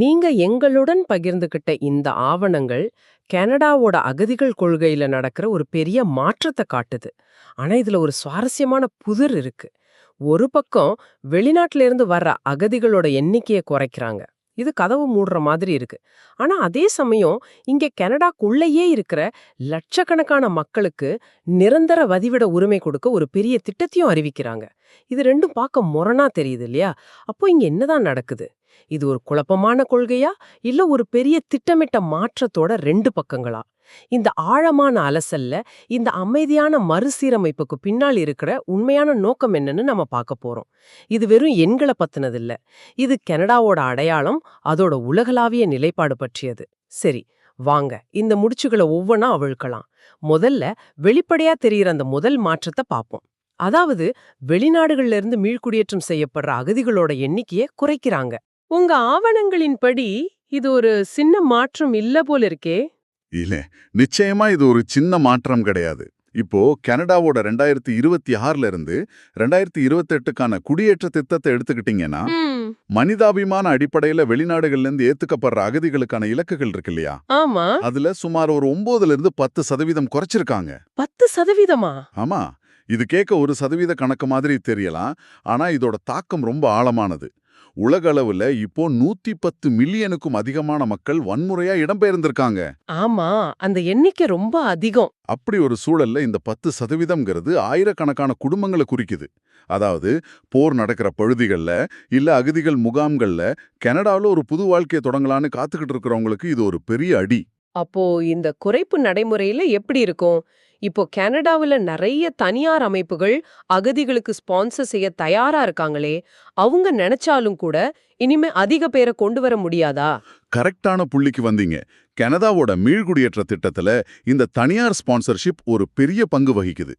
நீங்க எங்களுடன் பகிர்ந்துகிட்ட இந்த ஆவணங்கள் கனடாவோட அகதிகள் கொள்கையில நடக்கிற ஒரு பெரிய மாற்றத்தை காட்டுது. ஆனா இதுல ஒரு சுவாரஸ்யமான புதிர் இருக்கு. ஒரு பக்கம் வெளிநாட்டுல இருந்து வர்ற அகதிகளோட எண்ணிக்கையை குறைக்கிறாங்க. இது கதவு மூடுற மாதிரி இருக்கு. ஆனா அதே சமயம் இங்க கனடாக்குள்ளேயே இருக்கிற லட்சக்கணக்கான மக்களுக்கு நிரந்தர வதிவிட உரிமை கொடுக்க ஒரு பெரிய திட்டத்தையும் அறிவிக்கிறாங்க. இது ரெண்டும் பார்க்க முரணா தெரியுது இல்லையா? அப்போ இங்க என்னதான் நடக்குது? இது ஒரு குழப்பமான கொள்கையா? இல்ல ஒரு பெரிய திட்டமிட்ட மாற்றத்தோட ரெண்டு பக்கங்களா? இந்த ஆழமான அலசல்ல இந்த அமைதியான மறுசீரமைப்புக்கு பின்னால் இருக்கிற உண்மையான நோக்கம் என்னன்னு நம்ம பார்க்க போறோம். இது வெறும் எண்களை பத்தினது இல்ல இது கனடாவோட அடையாளம் அதோட உலகளாவிய நிலைப்பாடு பற்றியது. சரி வாங்க. இந்த முடிச்சுகளை ஒவ்வொன்றா அவிழ்க்கலாம். முதல்ல வெளிப்படையா தெரியிற அந்த முதல் மாற்றத்தை பார்ப்போம். அதாவது வெளிநாடுகள்ல இருந்து மீள்குடியேற்றம் செய்யப்படுற அகதிகளோட எண்ணிக்கையை குறைக்கிறாங்க. உங்க ஆவணங்களின்படி இது ஒரு சின்ன மாற்றம் இல்ல போல இருக்கே. இல்ல நிச்சயமா இது ஒரு சின்ன மாற்றம் கிடையாது. இப்போ கனடாவோட ரெண்டாயிரத்தி இருபத்தி ஆறுல இருந்து ரெண்டாயிரத்தி இருபத்தெட்டுக்கான குடியேற்ற திட்டத்தை எடுத்துக்கிட்டீங்கன்னா மனிதாபிமான அடிப்படையில வெளிநாடுகள்ல இருந்து ஏத்துக்கப்படுற அகதிகளுக்கான இலக்குகள் இருக்கு இல்லையா? ஆமா. அதுல சுமார் ஒரு ஒன்பதுல இருந்து பத்து சதவீதம் குறைச்சிருக்காங்க. பத்து சதவீதமா? ஆமா. இது கேட்க ஒரு சதவீத கணக்கு மாதிரி தெரியலாம். ஆனா இதோட தாக்கம் ரொம்ப ஆழமானது. உலக அளவுல இப்போ நூத்தி பத்து மில்லியனுக்கும் அதிகமான மக்கள் வன்முறையா இடம்பெயர்ந்திருக்காங்க. ஆமா அந்த எண்ணிக்கை ரொம்ப அதிகம். அப்படி ஒரு சூழல்ல இந்த பத்து சதவீதம்ங்கிறது ஆயிரக்கணக்கான குடும்பங்களை குறிக்குது. அதாவது போர் நடக்கிற பகுதிகள்ல இல்ல அகதிகள் முகாம்கள்ல கனடாவில் ஒரு புது வாழ்க்கையை தொடங்கலான்னு காத்துக்கிட்டு இருக்கிறவங்களுக்கு இது ஒரு பெரிய அடி. அப்போ இந்த குறைப்பு நடைமுறையில எப்படி இருக்கும்? இப்போ கனடாவுல நிறைய தனியார் அமைப்புகள் அகதிகளுக்கு ஸ்பான்சர் செய்ய தயாரா இருக்காங்களே அவங்க நினைச்சாலும் கூட இனிமே அதிக பேரை கொண்டு வர முடியாதா? கரெக்டான புள்ளிக்கு வந்தீங்க. கனடாவோட மீள்குடியேற்ற திட்டத்துல இந்த தனியார் ஸ்பான்சர்ஷிப் ஒரு பெரிய பங்கு வகிக்குது.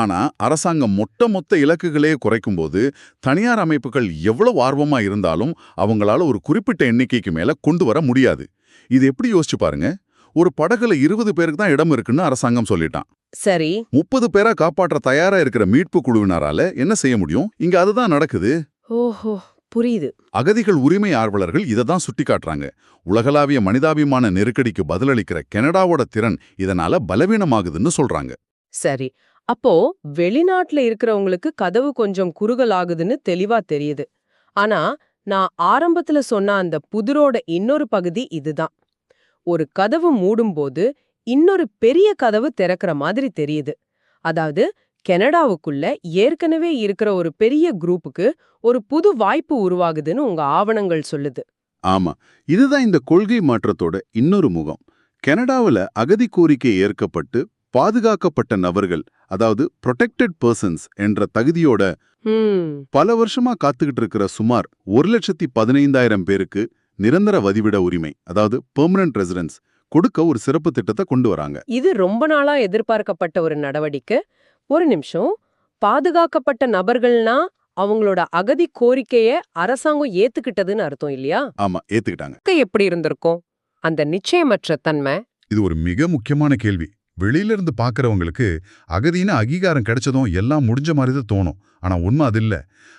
ஆனா அரசாங்கம் மொத்த மொத்த இலக்குகளே குறைக்கும்போது தனியார் அமைப்புகள் எவ்வளவு ஆர்வமா இருந்தாலும் அவங்களால ஒரு குறிப்பிட்ட எண்ணிக்கைக்கு மேல கொண்டு வர முடியாது. இது எப்படி யோசிச்சு பாருங்க. ஒரு படகுல இருபது பேருக்கு தான் இடம் இருக்குன்னு அரசாங்கம் சொல்லிட்டான். சரி. முப்பது பேரா காப்பாற்ற தயாரா இருக்கிற மீட்பு குழுவினரால என்ன செய்ய முடியும்? இங்க அதுதான் நடக்குது. ஓஹோ புரியுது. அகதிகள் உரிமை ஆர்வலர்கள் இதை தான் சுட்டிக்காட்டுறாங்க. உலகளாவிய மனிதாபிமான நெருக்கடிக்கு பதிலளிக்கிற கனடாவோட திறன் இதனால பலவீனமாகுதுன்னு சொல்றாங்க. சரி. அப்போ வெளிநாட்டுல இருக்கிறவங்களுக்கு கதவு கொஞ்சம் குறுகல் ஆகுதுன்னு தெளிவா தெரியுது. ஆனா நான் ஆரம்பத்துல சொன்ன அந்த புதிரோட இன்னொரு பகுதி இதுதான். ஒரு கதவு மூடும்போது இன்னொரு பெரிய கதவு திறக்கிற மாதிரி தெரியுது. அதாவது கனடாவுக்குள்ள ஏற்கனவே இருக்கிற ஒரு பெரிய குரூப்புக்கு ஒரு புது வாய்ப்பு உருவாகுதுன்னு உங்க ஆவணங்கள் சொல்லுது. ஆமா. இதுதான் இந்த கொள்கை மாற்றத்தோட இன்னொரு முகம். கனடாவில் அகதி கோரிக்கை ஏற்கப்பட்டு பாதுகாக்கப்பட்ட நபர்கள் அதாவது protected பர்சன்ஸ் என்ற தகுதியோட பல வருஷமா காத்துக்கிட்டு இருக்கிற சுமார் ஒரு லட்சத்தி பதினைந்தாயிரம் பேருக்கு நிரந்தர வதிவிட உரிமை அதாவது பெர்மனன்ட் ரெசிடென்ஸ் கொடுக்க ஒரு சிறப்பு திட்டத்தை கொண்டு வராங்க. இது ரொம்ப நாளா எதிர்பார்க்கப்பட்ட ஒரு நடவடிக்கை. ஒரு நிமிஷம். பாதுகாக்கப்பட்ட நபர்கள்னா அவங்களோட அகதி கோரிக்கைய அரசாங்கம் ஏத்துக்கிட்டதுன்னு அர்த்தம் இல்லையா? ஆமா ஏத்துக்கிட்டாங்க. எப்படி இருந்திருக்கும்? அந்த நிச்சயமற்ற தன்மை? இது ஒரு மிக முக்கியமான கேள்வி. வெளியில இருந்து பாக்குறவங்களுக்கு அகதின்னு அங்கீகாரம் கிடைச்சதும் எல்லாம் முடிஞ்ச மாதிரி தான் தோணும். ஆனா உண்மை அது இல்ல.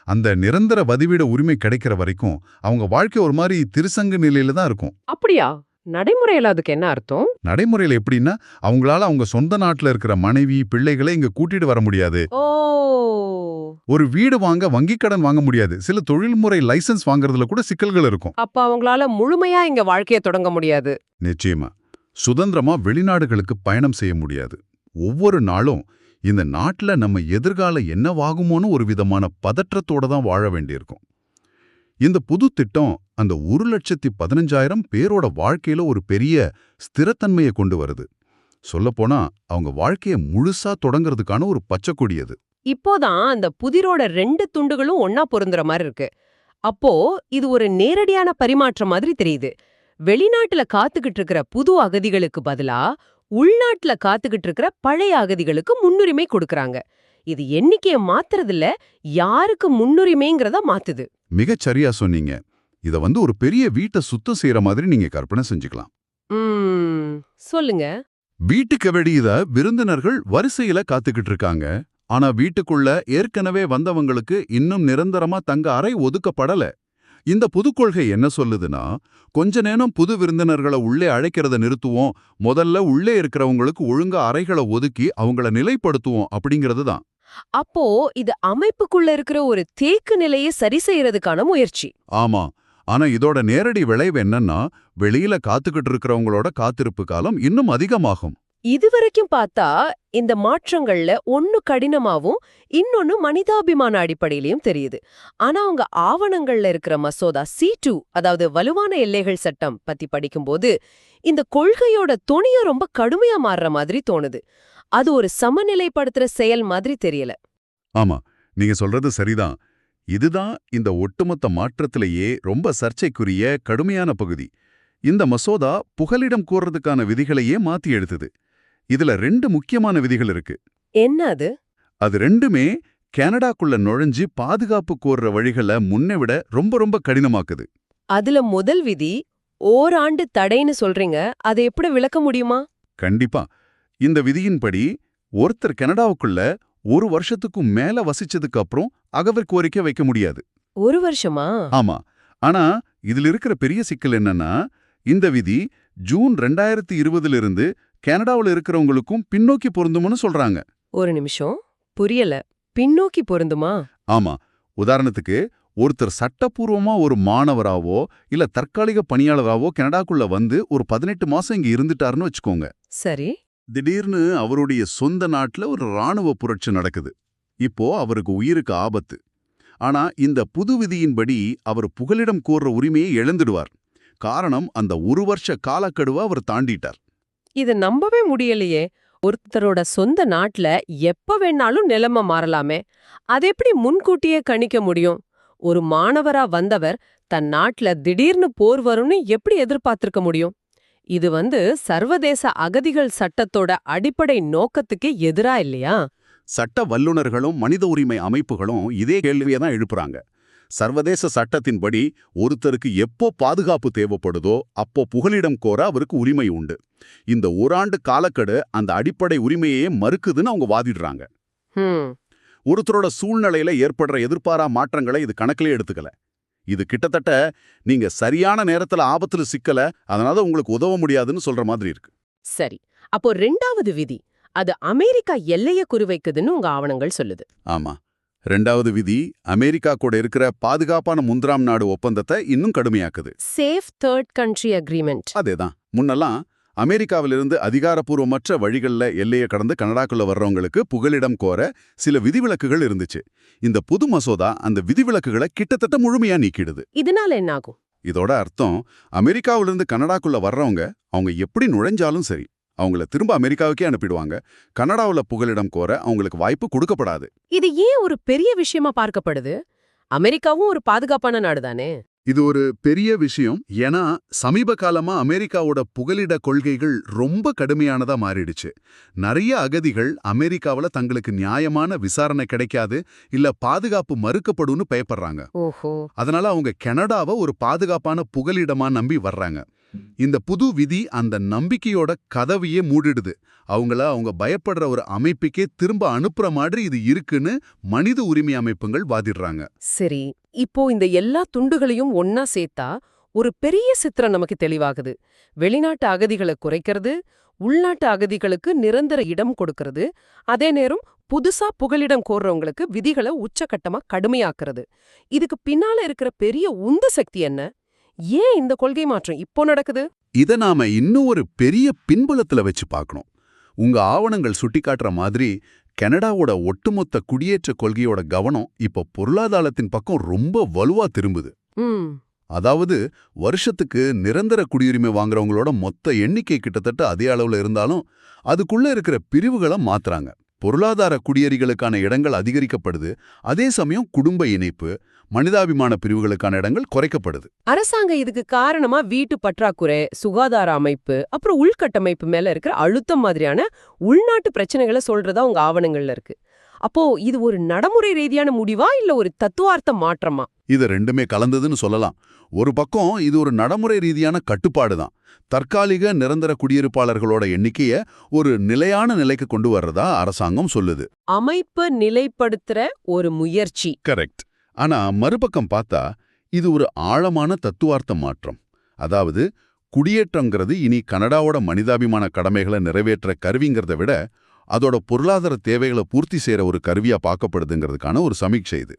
அந்த நிரந்தர வதிவிட உரிமை கிடைக்கிற வரைக்கும் அவங்க வாழ்க்கை ஒரு மாதிரி திருசங்கு நிலையில தான் இருக்கும். அப்படியா? நடைமுறையில அதுக்கு என்ன அர்த்தம்? நடைமுறையில எப்படின்னா அவங்களால அவங்க சொந்த நாட்டுல இருக்கிற மனைவி பிள்ளைகளை இங்க கூட்டிட்டு வர முடியாது. ஒரு வீடு வாங்க வங்கிக் கடன் வாங்க முடியாது. சில தொழில்முறை லைசென்ஸ் வாங்குறதுல கூட சிக்கல்கள் இருக்கும். அப்ப அவங்களால முழுமையா இங்க வாழ்க்கைய தொடங்க முடியாது. நிச்சயமா. சுதந்திரமா வெளிநாடுகளுக்கு பயணம் செய்ய முடியாது. ஒவ்வொரு நாளும் இந்த நாட்டுல நம்ம எதிர்காலம் என்னவாகுமோன்னு ஒரு விதமான பதற்றத்தோட தான் வாழ வேண்டியிருக்கும். இந்த புது திட்டம் அந்த ஒரு லட்சத்தி பதினஞ்சாயிரம் பேரோட வாழ்க்கையில ஒரு பெரிய ஸ்திரத்தன்மையை கொண்டு வருது. சொல்லப்போனா அவங்க வாழ்க்கைய முழுசா தொடங்குறதுக்கான ஒரு பச்சைக்கொடியது இப்போதான் அந்த புதிரோட ரெண்டு துண்டுகளும் ஒன்னா பொருந்துற மாதிரி இருக்கு. அப்போ இது ஒரு நேரடியான பரிமாற்றம் மாதிரி தெரியுது. வெளிநாட்டுல காத்துக்கிட்டு இருக்கிற புது அகதிகளுக்கு பதிலா உள்நாட்டுல காத்துக்கிட்டு இருக்கிற பழைய அகதிகளுக்கு முன்னுரிமை கொடுக்கறாங்க. இது எண்ணிக்கைய மாத்துறதில்ல யாருக்கு முன்னுரிமைங்கிறத மாத்துது. மிகச் சரியா சொன்னீங்க. இத வந்து ஒரு பெரிய வீட்டை சுத்தம் செய்யற மாதிரி நீங்க கற்பனை செஞ்சுக்கலாம். சொல்லுங்க. வீட்டுக்கு வெளியில விருந்தினர்கள் வரிசையில காத்துக்கிட்டு இருக்காங்க ஆனா வீட்டுக்குள்ள ஏற்கனவே வந்தவங்களுக்கு இன்னும் நிரந்தரமா தங்க அறை ஒதுக்கப்படல. இந்த புது கொள்கை என்ன சொல்லுதுன்னா கொஞ்ச நேரம் புது விருந்தினர்களை உள்ளே அழைக்கிறத நிறுத்துவோம். முதல்ல உள்ளே இருக்கிறவங்களுக்கு ஒழுங்கா அறைகளை ஒதுக்கி அவங்கள நிலைப்படுத்துவோம் அப்படிங்கிறது தான். அப்போ இது அமைப்புக்குள்ள இருக்கிற ஒரு தேக்கு நிலையை சரி செய்யறதுக்கான முயற்சி. ஆமா. ஆனா இதோட நேரடி விளைவு என்னன்னா வெளியில காத்துக்கிட்டு இருக்கிறவங்களோட காத்திருப்பு காலம் இன்னும் அதிகமாகும். இதுவரைக்கும் பார்த்தா இந்த மாற்றங்கள்ல ஒன்னு கடினமாவும் இன்னொன்னு மனிதாபிமான அடிப்படையிலையும் தெரியுது. ஆனா அவங்க ஆவணங்கள்ல இருக்கிற மசோதா சி டூ அதாவது வலுவான எல்லைகள் சட்டம் பத்தி படிக்கும்போது இந்த கொள்கையோட துணிய ரொம்ப கடுமையா மாறுற மாதிரி தோணுது. அது ஒரு சமநிலைப்படுத்துற செயல் மாதிரி தெரியல. ஆமா நீங்க சொல்றது சரிதான். இதுதான் இந்த ஒட்டுமொத்த மாற்றத்திலேயே ரொம்ப சர்ச்சைக்குரிய கடுமையான பகுதி. இந்த மசோதா புகலிடம் கூறுறதுக்கான விதிகளையே மாத்தி எடுத்தது. இதுல ரெண்டு முக்கியமான விதிகள் இருக்கு. என்ன அது? அது ரெண்டுமே கனடாக்குள்ள நுழைஞ்சு பாதுகாப்பு கோர்ற வழிகளை முன்னை விட ரொம்ப ரொம்ப கடினமாக்குது. அதுல முதல் விதி ஓராண்டு தடைன்னு சொல்றீங்க அதை எப்படி விளக்க முடியுமா? கண்டிப்பா. இந்த விதியின்படி ஒருத்தர் கனடாவுக்குள்ள ஒரு வருஷத்துக்கும் மேல வசிச்சதுக்கு அப்புறம் அகவர் கோரிக்கை வைக்க முடியாது. ஒரு வருஷமா? ஆமா. ஆனா இதுல இருக்கிற பெரிய சிக்கல் என்னன்னா இந்த விதி ஜூன் ரெண்டாயிரத்தி இருபதுல இருந்து கனடாவுல இருக்கிறவங்களுக்கும் பின்னோக்கி பொருந்தும்னு சொல்றாங்க. ஒரு நிமிஷம். புரியல. பின்னோக்கி பொருந்துமா? ஆமா. உதாரணத்துக்கு ஒருத்தர் சட்டப்பூர்வமா ஒரு மாணவராவோ இல்ல தற்காலிக பணியாளராவோ கனடாக்குள்ள வந்து ஒரு பதினெட்டு மாசம் இங்க இருந்துட்டாருன்னு வச்சுக்கோங்க. சரி. திடீர்னு அவருடைய சொந்த நாட்டுல ஒரு ராணுவ புரட்சி நடக்குது. இப்போ அவருக்கு உயிருக்கு ஆபத்து. ஆனா இந்த புது விதியின்படி அவர் புகலிடம் கோர்ற உரிமையை இழந்துடுவார். காரணம் அந்த ஒரு வருஷ காலக்கெடுவை அவர் தாண்டிட்டார். இத நம்பவே முடியலையே. ஒருத்தரோட சொந்த நாட்டுல எப்ப வேணாலும் நிலைமை மாறலாமே. அது எப்படி முன்கூட்டியே கணிக்க முடியும்? ஒரு மாணவரா வந்தவர் தன் நாட்டுல திடீர்னு போர் வரும்னு எப்படி எதிர்பார்த்திருக்க முடியும்? இது வந்து சர்வதேச அகதிகள் சட்டத்தோட அடிப்படை நோக்கத்துக்கே எதிரா இல்லையா? சட்ட வல்லுநர்களும் மனித உரிமை அமைப்புகளும் இதே கேள்வியை தான் எழுப்புறாங்க. சர்வதேச சட்டத்தின்படி ஒருத்தருக்கு எப்போ பாதுகாப்பு தேவைப்படுதோ அப்போ புகலிடம் கோர அவருக்கு உரிமை உண்டு. இந்த ஓராண்டு காலக்கெடு அந்த அடிப்படை உரிமையே மறுக்குதுன்னு அவங்க வாதிடுறாங்க. ஒருத்தரோட சூழ்நிலையில ஏற்படுற எதிர்பாரா மாற்றங்களை இது கணக்கிலே எடுத்துக்கல. இது கிட்டத்தட்ட நீங்க சரியான நேரத்துல ஆபத்துல சிக்கல அதனால உங்களுக்கு உதவ முடியாதுன்னு சொல்ற மாதிரி இருக்கு. சரி. அப்போ ரெண்டாவது விதி அது அமெரிக்கா எல்லைய குறிவைக்குதுன்னு உங்க ஆவணங்கள் சொல்லுது. ஆமா. ரெண்டாவது விதி அமெரிக்கா கூட இருக்கிற பாதுகாப்பான முந்திராம் நாடு ஒப்பந்தத்தை இன்னும் கடுமையாக்குது. சேஃப் தேர்ட் கண்ட்ரி அக்ரிமெண்ட் அதேதான். முன்னெல்லாம் அமெரிக்காவிலிருந்து அதிகாரப்பூர்வமற்ற வழிகள்ல எல்லையை கடந்து கனடாக்குள்ள வர்றவங்களுக்கு புகலிடம் கோர சில விதிவிலக்குகள் இருந்துச்சு. இந்த புது மசோதா அந்த விதிவிலக்குகளை கிட்டத்தட்ட முழுமையா நீக்கிடுது. இதனால என்ன ஆகும் இதோட அர்த்தம் அமெரிக்காவிலிருந்து கனடாக்குள்ள வர்றவங்க அவங்க எப்படி நுழைஞ்சாலும் சரி அவங்கள திரும்ப அமெரிக்காவுக்கே அனுப்பிடுவாங்க. கனடாவுல புகலிடம் கோர அவங்களுக்கு வாய்ப்பு கொடுக்கப்படாது. இது ஏன் ஒரு பெரிய விஷயமா பார்க்கப்படுது? அமெரிக்காவும் ஒரு பாதுகாப்பான நாடு தானே? இது ஒரு பெரிய விஷயம். ஏன்னா சமீப காலமா அமெரிக்காவோட புகலிட கொள்கைகள் ரொம்ப கடுமையானதா மாறிடுச்சு. நிறைய அகதிகள் அமெரிக்காவுல தங்களுக்கு நியாயமான விசாரணை கிடைக்காது இல்ல பாதுகாப்பு மறுக்கப்படும்னு பயப்படுறாங்க. அதனால அவங்க கனடாவை ஒரு பாதுகாப்பான புகலிடமா நம்பி வர்றாங்க. இந்த புது விதி அந்த நம்பிக்கையோட கதவையே மூடிடுது. அவங்கள அவங்க பயப்படுற ஒரு அமைப்புக்கே திரும்ப அனுப்புற மாதிரி இது இருக்குன்னு மனித உரிமை அமைப்புகள் வாதிடுறாங்க. சரி இப்போ இந்த எல்லா துண்டுகளையும் ஒன்னா சேர்த்தா ஒரு பெரிய சித்திரம் நமக்கு தெளிவாகுது. வெளிநாட்டு அகதிகளை குறைக்கிறது உள்நாட்டு அகதிகளுக்கு நிரந்தர இடம் கொடுக்கறது அதே நேரம் புதுசா புகலிடம் கோர்றவங்களுக்கு விதிகளை உச்சகட்டமா கடுமையாக்குறது. இதுக்கு பின்னால இருக்கிற பெரிய உந்து சக்தி என்ன? ஏன் இந்த கொள்கை மாற்றம் இப்போ நடக்குது? இத நாம இன்னும் ஒரு பெரிய பின்புலத்துல வச்சு பார்க்கணும் உங்க ஆவணங்கள் சுட்டிக்காட்டுற மாதிரி கனடாவோட ஒட்டுமொத்த குடியேற்ற கொள்கையோட கவனம் இப்போ பொருளாதாரத்தின் பக்கம் ரொம்ப வலுவா திரும்புது. அதாவது வருஷத்துக்கு நிரந்தர குடியுரிமை வாங்குறவங்களோட மொத்த எண்ணிக்கை கிட்டத்தட்ட அதே அளவுல இருந்தாலும் அதுக்குள்ள இருக்கிற பிரிவுகளை மாத்துறாங்க. பொருளாதார குடியேறிகளுக்கான இடங்கள் அதிகரிக்கப்படுது. அதே சமயம் குடும்ப இணைப்பு மனிதாபிமான பிரிவுகளுக்கான இடங்கள் குறைக்கப்படுது. அரசாங்கம் இதுக்கு காரணமா வீட்டு பற்றாக்குறை சுகாதார அமைப்பு அப்புறம் உள்கட்டமைப்பு மேல இருக்கிற அழுத்தம் மாதிரியான உள்நாட்டு பிரச்சனைகளை சொல்றதா உங்க ஆவணங்கள்ல இருக்கு. அப்போ இது ஒரு நடைமுறை ரீதியான முடிவா இல்ல ஒரு தத்துவார்த்த மாற்றமா? இது ரெண்டுமே கலந்ததுன்னு சொல்லலாம். ஒரு பக்கம் இது ஒரு நடைமுறை ரீதியான கட்டுப்பாடு தான். தற்காலிக நிரந்தர குடியிருப்பாளர்களோட எண்ணிக்கைய ஒரு நிலையான நிலைக்கு கொண்டு வர்றதா அரசாங்கம் சொல்லுது. அமைப்பு நிலைப்படுத்துற ஒரு முயற்சி. கரெக்ட். ஆனா மறுபக்கம் பார்த்தா இது ஒரு ஆழமான தத்துவார்த்த மாற்றம். அதாவது குடியேற்றங்கிறது இனி கனடாவோட மனிதாபிமான கடமைகளை நிறைவேற்ற கருவிங்கிறத விட அதோட பொருளாதார தேவைகளை பூர்த்தி செய்யற ஒரு கருவியா பார்க்கப்படுதுங்கிறதுக்கான ஒரு சமீட்சை இது.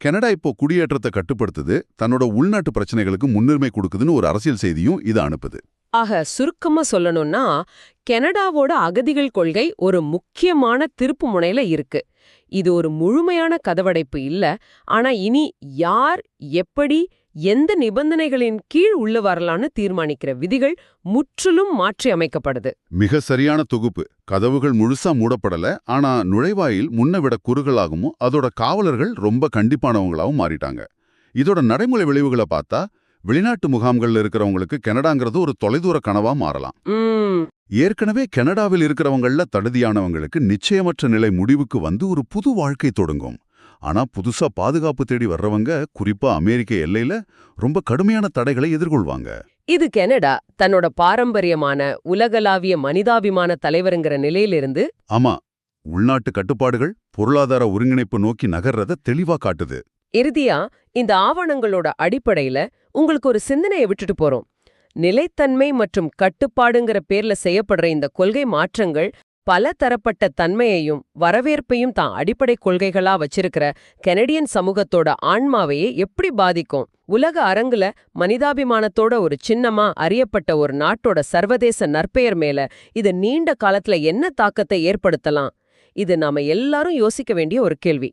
கனடா இப்போ குடியேற்றத்தை கட்டுப்படுத்துது தன்னோட உள்நாட்டு பிரச்சனைகளுக்கு முன்னுரிமை கொடுக்குதுன்னு ஒரு அரசியல் செய்தியும் இது அனுப்புது. ஆக சுருக்கமா சொல்லணும்னா கனடாவோட அகதிகள் கொள்கை ஒரு முக்கியமான திருப்பு முனையில இருக்கு. இது ஒரு முழுமையான கதவடைப்பு இல்ல. ஆனா இனி யார் எப்படி எந்த நிபந்தனைகளின் கீழ் உள்ள வரலான்னு தீர்மானிக்கிற விதிகள் முற்றிலும் மாற்றி அமைக்கப்படுது. மிக சரியான தொகுப்பு. கதவுகள் முழுசா மூடப்படல. ஆனா நுழைவாயில் முன்ன விட குறுகலாகவும் அதோட காவலர்கள் ரொம்ப கண்டிப்பானவங்களாவும் மாறிட்டாங்க. இதோட நடைமுறை விளைவுகளை பார்த்தா வெளிநாட்டு முகாம்கள்ல இருக்கிறவங்களுக்கு கனடாங்கிறது ஒரு தொலைதூர கனவா மாறலாம். ஏற்கனவே கனடாவில் இருக்கிறவங்கள தகுதியானவங்களுக்கு நிச்சயமற்ற நிலை முடிவுக்கு வந்து ஒரு புது வாழ்க்கை தொடங்கும். ஆனா புதுசா பாதுகாப்பு தேடி வர்றவங்க குறிப்பா அமெரிக்க எல்லையில ரொம்ப கடுமையான தடைகளை எதிர்கொள்வாங்க. இது கனடா தன்னோட பாரம்பரியமான உலகளாவிய மனிதாபிமான தலைவருங்கிற நிலையிலிருந்து ஆமா உள்நாட்டு கட்டுப்பாடுகள் பொருளாதார ஒருங்கிணைப்பு நோக்கி நகர்றத தெளிவா காட்டுது. இறுதியா இந்த ஆவணங்களோட அடிப்படையில உங்களுக்கு ஒரு சிந்தனையை விட்டுட்டு போறோம். நிலைத்தன்மை மற்றும் கட்டுப்பாடுங்கிற பேர்ல செய்யப்படுற இந்த கொள்கை மாற்றங்கள் பல தரப்பட்ட தன்மையையும் வரவேற்பையும் தான் அடிப்படை கொள்கைகளா வச்சிருக்கிற கெனடியன் சமூகத்தோட ஆன்மாவையே எப்படி பாதிக்கும்? உலக அரங்குல மனிதாபிமானத்தோட ஒரு சின்னமா அறியப்பட்ட ஒரு நாட்டோட சர்வதேச நற்பெயர் மேல இது நீண்ட காலத்துல என்ன தாக்கத்தை ஏற்படுத்தலாம்? இது நாம எல்லாரும் யோசிக்க வேண்டிய ஒரு கேள்வி.